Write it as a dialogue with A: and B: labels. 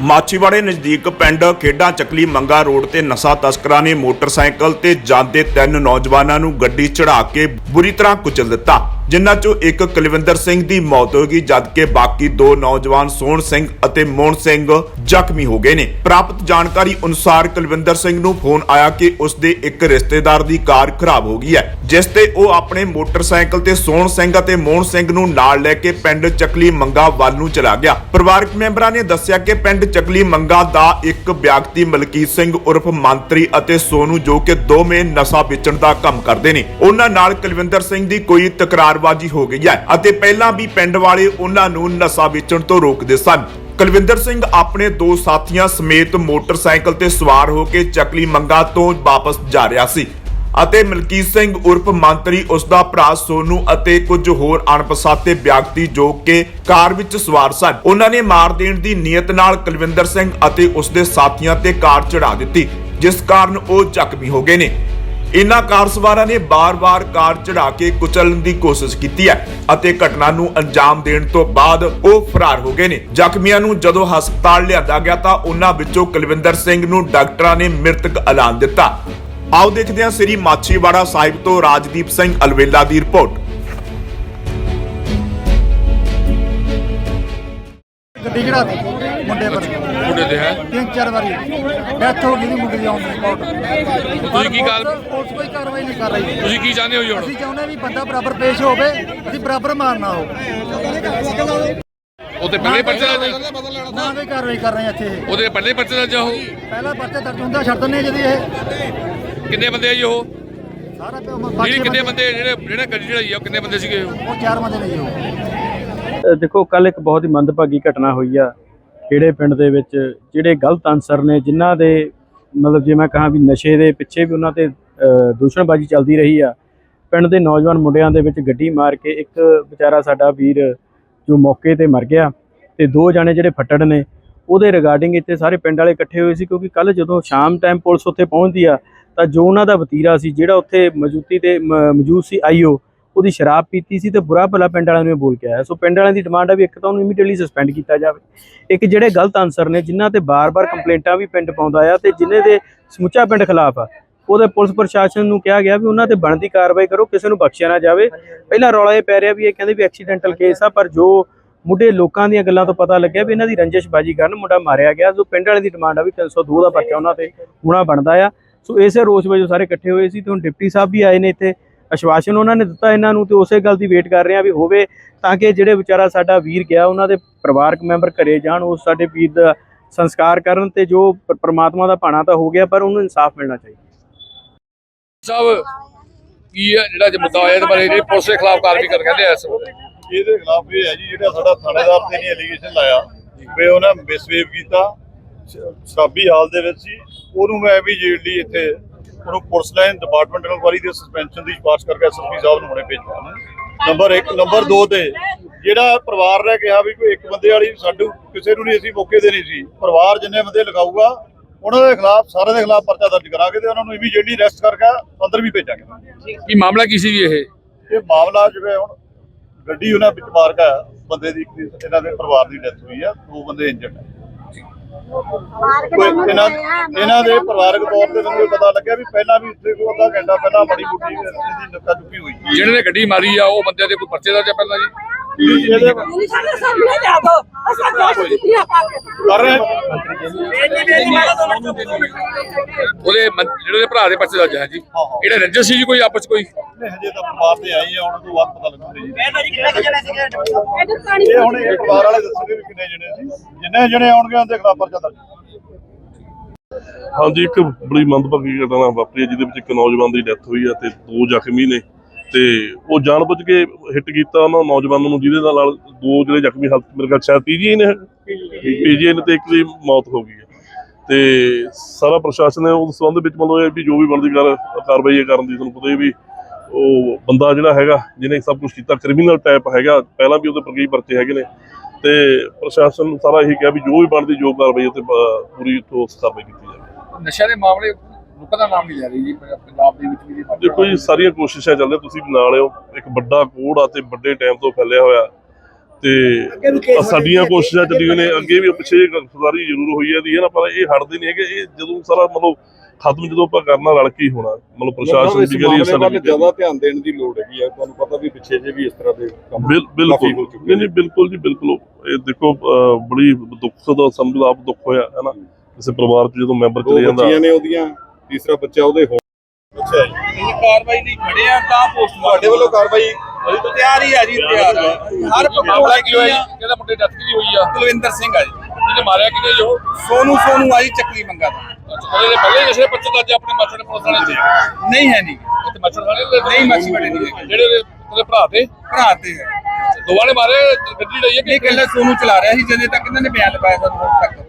A: ਮਾਚੀਵਾੜੇ ਨਜ਼ਦੀਕ ਪਿੰਡ ਖੇਡਾਂ ਚੱਕਲੀ ਮੰਗਾ ਰੋਡ ਤੇ ਨਸ਼ਾ ਤਸਕਰਾਂ ਨੇ ਮੋਟਰਸਾਈਕਲ ਤੇ ਜਾਂਦੇ ਤਿੰਨ ਨੌਜਵਾਨਾਂ ਨੂੰ ਗੱਡੀ ਚੜਾ ਕੇ ਬੁਰੀ ਤਰ੍ਹਾਂ ਕੁਚਲ ਦਿੱਤਾ। ਜਿਨ੍ਹਾਂ ਚੋਂ ਇੱਕ ਕੁਲਵਿੰਦਰ ਸਿੰਘ ਦੀ ਮੌਤ ਹੋ ਗਈ, ਜਦਕਿ ਬਾਕੀ ਦੋ ਨੌਜਵਾਨ ਸੋਹਣ ਸਿੰਘ ਅਤੇ ਮੋਹਨ ਸਿੰਘ ਜ਼ਖਮੀ ਹੋ ਗਏ ਨੇ। ਪ੍ਰਾਪਤ ਜਾਣਕਾਰੀ ਅਨੁਸਾਰ ਕੁਲਵਿੰਦਰ ਸਿੰਘ ਨੂੰ ਫੋਨ ਆਇਆ ਕਿ ਉਸ ਦੇ ਇੱਕ ਰਿਸ਼ਤੇਦਾਰ ਦੀ ਕਾਰ ਖਰਾਬ ਹੋ ਗਈ ਹੈ, ਜਿਸ ਤੇ ਉਹ ਆਪਣੇ ਮੋਟਰਸਾਈਕਲ ਤੇ ਸੋਹਣ ਸਿੰਘ ਅਤੇ ਮੋਹਨ ਸਿੰਘ ਨੂੰ ਨਾਲ ਲੈ ਕੇ ਪਿੰਡ ਚਕਲੀ ਮੰਗਾ ਵੱਲ ਨੂੰ ਚਲਾ ਗਿਆ। ਪਰਿਵਾਰਕ ਮੈਂਬਰਾਂ ਨੇ ਦੱਸਿਆ ਕਿ ਪਿੰਡ ਚਕਲੀ ਮੰਗਾ ਦਾ ਇੱਕ ਵਿਅਕਤੀ ਮਲਕੀਤ ਸਿੰਘ ਉਰਫ ਮੰਤਰੀ ਅਤੇ ਸੋਨੂ ਜੋ ਕਿ ਦੋਵੇਂ ਨਸ਼ਾ ਵੇਚਣ ਦਾ ਕੰਮ ਕਰਦੇ ਨੇ। ਉਹਨਾਂ ਨਾਲ ਕੁਲਵਿੰਦਰ ਸਿੰਘ ਦੀ ਕੋਈ ਤਕਰਾਰ ਤਕਰਾਰਬਾਜ਼ੀ ਹੋ ਗਈ ਹੈ ਅਤੇ ਪਹਿਲਾਂ ਵੀ ਪਿੰਡ ਵਾਲੇ ਉਹਨਾਂ ਨੂੰ ਨਸ਼ਾ ਵੇਚਣ ਤੋਂ ਰੋਕਦੇ ਸਨ। ਕੁਲਵਿੰਦਰ ਸਿੰਘ ਆਪਣੇ ਦੋ ਸਾਥੀਆਂ ਸਮੇਤ ਮੋਟਰਸਾਈਕਲ ਤੇ ਸਵਾਰ ਹੋ ਕੇ ਚੱਕਲੀ ਮੰਗਾ ਤੋਂ ਵਾਪਸ ਜਾ ਰਿਹਾ ਸੀ ਅਤੇ ਮਲਕੀਤ ਸਿੰਘ ਉਰਫ ਮੰਤਰੀ ਉਸ ਦਾ ਭਰਾ ਸੋਨੂ ਅਤੇ ਕੁਝ ਹੋਰ ਅਣਪਛਾਤੇ ਵਿਅਕਤੀ ਜੋ ਕਿ ਕਾਰ ਵਿੱਚ ਸਵਾਰ ਸਨ। ਉਹਨਾਂ ਨੇ ਮਾਰ ਦੇਣ ਦੀ ਨੀਅਤ ਨਾਲ ਕੁਲਵਿੰਦਰ ਸਿੰਘ ਅਤੇ ਉਸ ਦੇ ਸਾਥੀਆਂ ਤੇ ਕਾਰ ਚੜਾ ਦਿੱਤੀ, ਜਿਸ ਕਾਰਨ ਉਹ ਜ਼ਖਮੀ ਹੋ ਗਏ ਨੇ। ਇਨ੍ਹਾਂ ਕਾਰ ਨੇ ਬਾਰ-ਬਾਰ ਕਾਰ ਚੜਾ ਕੇ ਕੁਚਲਣ ਦੀ ਕੋਸ਼ਿਸ਼ ਕੀਤੀ ਹੈ ਅਤੇ ਘਟਨਾ ਨੂੰ ਅੰਜਾਮ ਦੇਣ ਤੋਂ ਬਾਅਦ ਉਹ ਫਰਾਰ ਹੋ ਗਏ ਨੇ। ਜ਼ਖਮੀਆਂ ਨੂੰ ਜਦੋਂ ਹਸਪਤਾਲ ਲਿਆਂਦਾ ਗਿਆ ਤਾਂ ਉਹਨਾਂ ਵਿੱਚੋਂ ਕੁਲਵਿੰਦਰ ਸਿੰਘ ਨੂੰ ਡਾਕਟਰਾਂ ਨੇ ਮ੍ਰਿਤਕ ਐਲਾਨ ਦਿੱਤਾ। ਆਓ ਦੇਖਦੇ ਹਾਂ ਸ੍ਰੀ ਮਾਛੀਵਾੜਾ ਸਾਹਿਬ ਤੋਂ ਰਾਜਦੀਪ ਸਿੰਘ ਅਲਵੇਲਾ ਦੀ ਰਿਪੋਰਟ।
B: ਗੱਡੀ ਚੜਾ ਮੁੰਡੇ ਪਰ
C: ਮੁੰਡੇ ਦੇ ਹੈ?
B: ਤਿੰਨ ਚਾਰ ਵਾਰੀ। ਡੈਥ ਹੋ ਗਈ ਮੁੰਡੇ ਦੀ ਦੀ ਰਿਪੋਰਟ
C: ਤੁਸੀਂ ਕੀ ਗੱਲ
B: ਪੁਲਿਸ ਕੋਈ ਕਾਰਵਾਈ ਨਹੀਂ ਕਰ ਰਹੀ।
C: ਤੁਸੀਂ ਕੀ ਚਾਹੁੰਦੇ ਹੋ ਜੀ ਹੁਣ?
B: ਅਸੀਂ ਚਾਹੁੰਦੇ ਵੀ ਬੰਦਾ ਬਰਾਬਰ ਪੇਸ਼ ਹੋਵੇ ਅਸੀਂ ਬਰਾਬਰ ਮਾਰਨਾ ਹੋ
C: ਉਹਦੇ ਪਹਿਲੇ ਪਰਚੇ ਦਾ
B: ਨਾ। ਕੋਈ ਕਾਰਵਾਈ ਕਰ ਰਹੇ ਇੱਥੇ।
C: ਉਹਦੇ ਪਹਿਲੇ ਪਰਚੇ ਦਾ ਜਾਓ
B: ਪਹਿਲਾ ਪਰਚਾ ਦਰਜ ਹੁੰਦਾ ਛੱਡ ਦਿੰਦੇ ਜਦੀ ਇਹ।
C: ਕਿੰਨੇ ਬੰਦੇ ਆ ਜੀ ਉਹ?
B: ਸਾਰਾ ਪਿਓ
C: ਜਿਹੜੀ ਕਿੰਨੇ ਬੰਦੇ ਜਿਹੜੇ ਜਿਹੜੇ ਗੱਡੀ ਚੜਾਈ ਆ ਕਿੰਨੇ ਬੰਦੇ ਸੀਗੇ ਉਹ?
B: ਚਾਰ ਬੰਦੇ ਨੇ ਜੀ ਉਹ।
D: ਦੇਖੋ ਕੱਲ ਇੱਕ ਬਹੁਤ ਹੀ ਮੰਦਭਾਗੀ ਘਟਨਾ ਹੋਈ ਆ। ਕਿਹੜੇ ਪਿੰਡ ਦੇ ਵਿੱਚ ਜਿਹੜੇ ਗਲਤ ਅਨਸਰ ਨੇ, ਜਿਨ੍ਹਾਂ ਦੇ ਮਤਲਬ ਜੇ ਮੈਂ ਕਹਾਂ ਵੀ ਨਸ਼ੇ ਦੇ ਪਿੱਛੇ ਵੀ ਉਹਨਾਂ ਤੇ ਦੂਸ਼ਣਬਾਜ਼ੀ ਚੱਲਦੀ ਰਹੀ ਆ, ਪਿੰਡ ਦੇ ਨੌਜਵਾਨ ਮੁੰਡਿਆਂ ਦੇ ਵਿੱਚ ਗੱਡੀ ਮਾਰ ਕੇ ਇੱਕ ਵਿਚਾਰਾ ਸਾਡਾ ਵੀਰ ਜੋ ਮੌਕੇ ਤੇ ਮਰ ਗਿਆ ਤੇ ਦੋ ਜਾਣੇ ਜਿਹੜੇ ਫੱਟੜ ਨੇ, ਉਹਦੇ ਰਿਗਾਰਡਿੰਗ ਇੱਥੇ ਸਾਰੇ ਪਿੰਡ ਵਾਲੇ ਇਕੱਠੇ ਹੋਏ ਸੀ ਕਿਉਂਕਿ ਕੱਲ ਜਦੋਂ ਸ਼ਾਮ ਟਾਈਮ ਪੁਲਿਸ ਉੱਥੇ ਪਹੁੰਚਦੀ ਆ, ਤਾਂ ਜੋ ਉਹਨਾਂ ਦਾ ਵਤੀਰਾ ਸੀ, ਜਿਹੜਾ ਉੱਥੇ ਮੌਜੂਦੀ ਤੇ ਮ- ਮੌਜੂਦ ਸੀ ਆਈਓ ਉਹਦੀ ਸ਼ਰਾਬ ਪੀਤੀ ਸੀ ਤੇ ਬੁਰਾ ਭਲਾ ਪਿੰਡ ਵਾਲਿਆਂ ਨੂੰ ਬੋਲ ਕੇ ਆਇਆ। ਸੋ ਪਿੰਡ ਵਾਲਿਆਂ ਦੀ ਡਿਮਾਂਡ ਆ ਵੀ ਇੱਕ ਤਾਂ ਉਹਨੂੰ ਇਮੀਡੀਏਟਲੀ ਸਸਪੈਂਡ ਕੀਤਾ ਜਾਵੇ। ਇੱਕ ਜਿਹੜੇ ਗਲਤ ਅਨਸਰ ਨੇ, ਜਿਨ੍ਹਾਂ ਤੇ ਬਾਰ-ਬਾਰ ਕੰਪਲੇਂਟਾਂ ਵੀ ਪਿੰਡ ਪਾਉਂਦਾ ਆ ਤੇ ਜਿਨ੍ਹਾਂ ਦੇ ਸਮੁੱਚਾ ਪਿੰਡ ਖਿਲਾਫ ਆ, ਉਹਦੇ ਪੁਲਿਸ ਪ੍ਰਸ਼ਾਸਨ ਨੂੰ ਕਿਹਾ ਗਿਆ ਵੀ ਉਹਨਾਂ ਤੇ ਬਣਦੀ ਕਾਰਵਾਈ ਕਰੋ, ਕਿਸੇ ਨੂੰ ਬਖਸ਼ਿਆ ਨਾ ਜਾਵੇ। ਪਹਿਲਾਂ ਰੌਲਾ ਇਹ ਪੈ ਰਿਹਾ ਵੀ ਇਹ ਕਹਿੰਦੇ ਵੀ ਐਕਸੀਡੈਂਟਲ ਕੇਸ ਆ, ਪਰ ਜੋ ਮੁੰਡੇ ਲੋਕਾਂ ਦੀਆਂ ਗੱਲਾਂ ਤੋਂ ਪਤਾ ਲੱਗਿਆ ਵੀ ਇਹਨਾਂ ਦੀ ਰੰਜਿਸ਼ਬਾਜੀ ਕਾਰਨ ਮੁੰਡਾ ਮਾਰਿਆ ਗਿਆ। ਸੋ ਪਿੰਡ ਵਾਲੇ ਦੀ ਡਿਮਾਂਡ ਆ ਵੀ 302 ਦਾ ਪਰਚਾ ਉਹਨਾਂ ਤੇ ਹੋਣਾ ਬਣਦਾ ਆ। ਸੋ ਇਸੇ ਰੋਸ ਵਜੋਂ ਸਾਰੇ ਇਕੱਠੇ ਹੋਏ ਸੀ ਤੇ ਹੁਣ ਡਿਪਟੀ ਸਾਹਿਬ ਵੀ ਆਏ ਨੇ ਇੱਥੇ। ਆਸ਼ਵਾਸਨ ਉਹਨਾਂ ਨੇ ਦਿੱਤਾ ਇਹਨਾਂ ਨੂੰ ਤੇ ਉਸੇ ਗੱਲ ਦੀ ਵੇਟ ਕਰ ਰਹੇ ਆ ਵੀ ਹੋਵੇ ਤਾਂ ਕਿ ਜਿਹੜੇ ਵਿਚਾਰਾ ਸਾਡਾ ਵੀਰ ਗਿਆ ਉਹਨਾਂ ਦੇ ਪਰਿਵਾਰਕ ਮੈਂਬਰ ਘਰੇ ਜਾਣ ਉਸ ਸਾਡੇ ਵੀਰ ਦਾ ਸੰਸਕਾਰ ਕਰਨ ਤੇ ਜੋ ਪ੍ਰਮਾਤਮਾ ਦਾ ਭਾਣਾ ਤਾਂ ਹੋ ਗਿਆ ਪਰ ਉਹਨੂੰ ਇਨਸਾਫ ਮਿਲਣਾ ਚਾਹੀਦਾ।
C: ਸਾਹਿਬ ਕੀ ਹੈ ਜਿਹੜਾ ਜੇ ਮੁੱਦਾ ਹੋਇਆ ਇਹਦੇ ਬਾਰੇ ਜਿਹੜੀ ਪੁਲਿਸ ਦੇ ਖਿਲਾਫ ਕਾਰਵਾਈ ਕਰ ਕਹਿੰਦੇ ਆ ਇਸ ਵੇਲੇ
E: ਇਹਦੇ ਖਿਲਾਫ ਇਹ ਹੈ ਜੀ ਜਿਹੜਾ ਸਾਡਾ ਥਾਣੇਦਾਰ ਤੇ ਨਹੀਂ ਐਲੀਗੇਸ਼ਨ ਲਾਇਆ ਵੀ ਉਹਨਾਂ ਮਿਸਵੇਵ ਕੀਤਾ ਸ਼ਰਾਬੀ ਹਾਲ ਦੇ ਵਿੱਚ ਸੀ ਉਹਨੂੰ ਮੈਂ ਵੀ ਜੇਲ੍ਹ ਇੱਥੇ ਉਹਨੂੰ ਪੁਲਿਸ ਲਾਈਨ ਡਿਪਾਰਟਮੈਂਟ ਇਨਕੁਆਰੀ ਦੇ ਸਸਪੈਂਸ਼ਨ ਦੀ ਸਿਫਾਰਿਸ਼ ਕਰਕੇ ਐਸਐਸਪੀ ਸਾਹਿਬ ਨੂੰ ਹੁਣੇ ਭੇਜਿਆ ਨੰਬਰ 1 ਨੰਬਰ 2 ਤੇ ਜਿਹੜਾ ਪਰਿਵਾਰ ਨੇ ਕਿਹਾ ਵੀ ਕੋਈ ਇੱਕ ਬੰਦੇ ਵਾਲੀ ਸਾਡੂ ਕਿਸੇ ਨੂੰ ਨਹੀਂ ਅਸੀਂ ਮੌਕੇ ਦੇ ਨਹੀਂ ਸੀ। ਪਰਿਵਾਰ ਜਿੰਨੇ ਬੰਦੇ ਲਗਾਊਗਾ ਉਹਨਾਂ ਦੇ ਖਿਲਾਫ ਸਾਰਿਆਂ ਦੇ ਖਿਲਾਫ ਪਰਚਾ ਦਰਜ ਕਰਾਂਗੇ ਤੇ ਉਹਨਾਂ ਨੂੰ ਇਮੀਡੀਏਟਲੀ ਅਰੈਸਟ ਕਰਕੇ ਅੰਦਰ ਵੀ ਭੇਜਾਂਗੇ।
C: ਕੀ ਮਾਮਲਾ ਕੀ ਸੀ ਜੀ ਇਹ?
E: ਇਹ ਮਾਮਲਾ ਜਿਵੇਂ ਹੁਣ ਗੱਡੀ ਉਹਨਾਂ ਵਿੱਚ ਮਾਰ ਗਿਆ ਬੰਦੇ ਦੀ ਇਹਨਾਂ ਦੇ ਪਰਿਵਾਰ ਦੀ ਡੈਥ ਹੋਈ ਆ ਦੋ ਬੰਦੇ ਇੰਜਰਡ ਹੈ ਕੋਈ ਇਹਨਾਂ ਇਹਨਾਂ ਦੇ ਪਰਿਵਾਰਕ ਤੌਰ ਤੇ ਮੈਨੂੰ ਇਹ ਪਤਾ ਲੱਗਿਆ ਵੀ ਪਹਿਲਾਂ ਵੀ ਇੱਥੇ ਕੋਈ ਅੱਧਾ ਘੰਟਾ ਪਹਿਲਾਂ ਬੜੀ ਬੁੱਢੀ ਦੀ ਨੱਕਾ ਚੁੱਕੀ ਹੋਈ।
C: ਜਿਹੜੇ ਨੇ ਗੱਡੀ ਮਾਰੀ ਆ ਉਹ ਬੰਦੇ ਦੇ ਕੋਈ ਪਰਚੇ ਦਾ ਜਾਂ ਪਹਿਲਾਂ ਜੀ? ਉਹਦੇ ਜਿਹੜੇ ਭਰਾ ਦੇ ਪਰਚੇ ਦਾ ਜਾਂ। ਜੀ। ਇਹੜੇ ਰੰਜਸ ਸੀ ਜੀ ਕੋਈ ਆਪਸ ਕੋਈ?
E: ਨੇ ਹਜੇ ਤਾਂ ਪਰਿਵਾਰ ਤੇ ਆਈ ਆ ਉਹਨਾਂ ਤੋਂ ਬਾਅਦ ਪਤਾ ਲੱਗੂਗਾ ਜੀ।
F: ਇਹਦੇ ਪਾਣੀ
E: ਇਹ ਹੁਣ ਇਹ ਪਰਿਵਾਰ ਵਾਲੇ ਦੱਸਣਗੇ ਵੀ ਕਿੰਨੇ ਜਣੇ ਸੀ। ਜਿੰਨੇ ਜਣੇ ਆਉਣਗੇ ਉਹਦੇ ਖਿਲਾਫ ਪਰਚਾ ਦਰਜ
G: ਹਾਂਜੀ ਇੱਕ ਬੜੀ ਮੰਦਭਾਗੀ ਘਟਨਾ ਵਾਪਰੀ ਹੈ ਜਿਹਦੇ ਵਿੱਚ ਇੱਕ ਨੌਜਵਾਨ ਦੀ ਡੈਥ ਹੋਈ ਹੈ ਤੇ ਦੋ ਜ਼ਖਮੀ ਨੇ ਤੇ ਉਹ ਜਾਣਬੁੱਝ ਕੇ ਹਿੱਟ ਕੀਤਾ ਉਹਨਾਂ ਨੌਜਵਾਨਾਂ ਨੂੰ ਜਿਹਦੇ ਨਾਲ ਦੋ ਜਿਹੜੇ ਜ਼ਖਮੀ ਹਾਲਤ ਮੇਰੇ ਖਿਆਲ ਸ਼ਾਇਦ ਪੀਜੀਆਈ ਨੇ ਪੀਜੀਆਈ ਨੇ ਤੇ ਇੱਕ ਦੀ ਮੌਤ ਹੋ ਗਈ ਹੈ। ਤੇ ਸਾਰਾ ਪ੍ਰਸ਼ਾਸਨ ਹੈ ਉਸ ਸੰਬੰਧ ਵਿੱਚ ਮਤਲਬ ਇਹ ਵੀ ਜੋ ਵੀ ਬਣਦੀ ਕਾਰ ਕਾਰਵਾਈ ਕਰਨ ਦੀ ਤੁਹਾਨੂੰ ਪਤਾ ਹੀ ਵੀ ਉਹ ਬੰਦਾ ਜਿਹੜਾ ਹੈਗਾ ਜਿਹਨੇ ਸਭ ਕੁਝ ਕੀਤਾ ਕ੍ਰਿਮੀਨਲ ਟਾਈਪ ਹੈਗਾ ਪਹਿਲਾਂ ਵੀ ਉਹਦੇ ਪਰ ਕਈ ਪਰਚੇ ਹੈਗੇ ਨੇ। ਤੇ ਪ੍ਰਸ਼ਾਸਨ ਨੂੰ ਸਾਰਾ ਇਹੀ ਕਿਹਾ ਵੀ ਜੋ ਵੀ ਬਣਦੀ ਜੋ ਕਾਰਵਾਈ ਉੱਤੇ ਪੂਰੀ ਠੋਸ ਕਾਰਵਾਈ ਕੀਤੀ ਜਾਵੇ।
C: ਨਸ਼ਾ ਦੇ ਮਾਮਲੇ ਲੋਕਾਂ ਦਾ ਨਾਮ ਨਹੀਂ ਲੈ ਰਹੀ ਜੀ ਪੰਜਾਬ ਦੇ ਵਿੱਚ ਵੀ
G: ਦੇਖੋ ਜੀ ਸਾਰੀਆਂ ਕੋਸ਼ਿਸ਼ਾਂ ਚੱਲਦੀਆਂ ਤੁਸੀਂ ਵੀ ਨਾਲ ਹੋ ਇੱਕ ਵੱਡਾ ਕੋੜ ਆ ਤੇ ਵੱਡੇ ਟਾਈਮ ਤੋਂ ਫੈਲਿਆ ਹੋਇਆ। ਤੇ ਸਾਡੀਆਂ ਕੋਸ਼ਿਸ਼ਾਂ ਚੱਲੀਆਂ ਨੇ ਅੱਗੇ ਵੀ ਪਿੱਛੇ ਗ੍ਰਿਫਤਾਰੀ ਜ਼ਰੂਰ ਹੋਈ ਹੈ ਦੀ ਹੈ ਨਾ? ਪਰ ਇਹ ਹਟਦੇ ਨਹੀਂ ਹੈਗੇ। ਇਹ ਜਦੋਂ ਸਾਰਾ ਮਤਲਬ ਖਤਮ ਜਦੋਂ ਆਪਾਂ ਕਰਨਾ ਰਲ ਕੇ ਹੀ ਹੋਣਾ ਮਤਲਬ ਪ੍ਰਸ਼ਾਸਨ ਦੀ ਗੱਲ
H: ਮਾਮਲੇ ਵੱਲ
G: ਸਾਡੀ
H: ਜ਼ਿਆਦਾ ਧਿਆਨ ਦੇਣ ਦੀ ਲੋੜ ਹੈਗੀ ਹੈ ਤੁਹਾਨੂੰ ਪਤਾ ਵੀ ਪਿੱਛੇ ਜੇ ਵੀ ਇਸ ਤਰ੍ਹਾਂ ਦੇ ਕੰਮ
G: ਬਿਲ- ਬਿਲਕੁਲ।
H: ਹੋ
G: ਨਹੀਂ ਨਹੀਂ ਬਿਲਕੁਲ ਜੀ ਬਿਲਕੁਲ। ਇਹ ਦੇਖੋ ਬੜੀ ਦੁੱਖ ਦਾ ਸੰਭਾਵ ਦੁੱਖ ਹੋਇਆ ਹੈ ਨਾ? ਕਿਸੇ ਪਰਿਵਾਰ ਚ ਜਦੋਂ ਮੈਂਬਰ ਚਲੇ ਜਾਂਦਾ।
H: ਬੱਚੀਆਂ ਨੇ ਉਹਦੀਆਂ ਤੀਸਰਾ ਬੱਚਾ ਉਹਦੇ ਹੋਣ ਅੱਛਾ ਜੀ।
C: ਕਾਰਵਾਈ ਲਈ ਖੜੇ ਆ ਤਾਂ ਪੋਸਟ
H: ਤੁਹਾਡੇ ਵੱਲੋਂ ਕਾਰਵਾਈ
C: ਤਿਆਰ ਹੀ ਆ ਜੀ ਤਿਆਰ। ਆ ਹਰ ਮਾਮਲਾ ਕੀ ਹੋਇਆ ਜੀ? ਜਿਹੜਾ ਮੁੰਡੇ ਡੈਥ ਦੀ ਹੋਈ ਆ। ਕੁਲਵਿੰਦਰ ਸਿੰਘ ਆ ਜੀ। ਜਿਹਨੇ ਮਾਰਿਆ ਕਿਹਨੇ ਜੋ ਸੋਨੂ ਸੋਨੂ ਆਈ ਚੱਕਲੀ ਮੰਗਾ। ਉਹਦੇ ਪਹਿਲੇ ਨਸ਼ੇ ਬੱਚੇ ਦਾ ਅੱਜ ਆਪਣੇ ਨੇ ਪੁਲਿਸ ਵਾਲੇ ਤੇ ਨਹੀਂ ਹੈ ਨਹੀਂ। ਮਾਸਟਰ ਵਾਲੇ ਨਹੀਂ ਮਾਸੀ ਬੜੇ ਨਹੀਂ ਹੈਗੇ। ਜਿਹੜੇ ਉਹਦੇ ਉਹਦੇ ਭਰਾ ਤੇ? ਭਰਾ ਤੇ ਦੋਵਾਂ ਨੇ ਮਾਰੇ ਗੱਡੀ ਲਈ ਹੈ ਕਿ ਇਕੱਲਾ ਸੋਨੂ ਚਲਾ ਰਿਹਾ ਸੀ ਜਦੋਂ ਤੱਕ ਇਹਨਾਂ ਨੇ ਬਿਆਨ ਲਗਾਇਆ ਸਾਨੂੰ ਹੁਣ ਤੱਕ।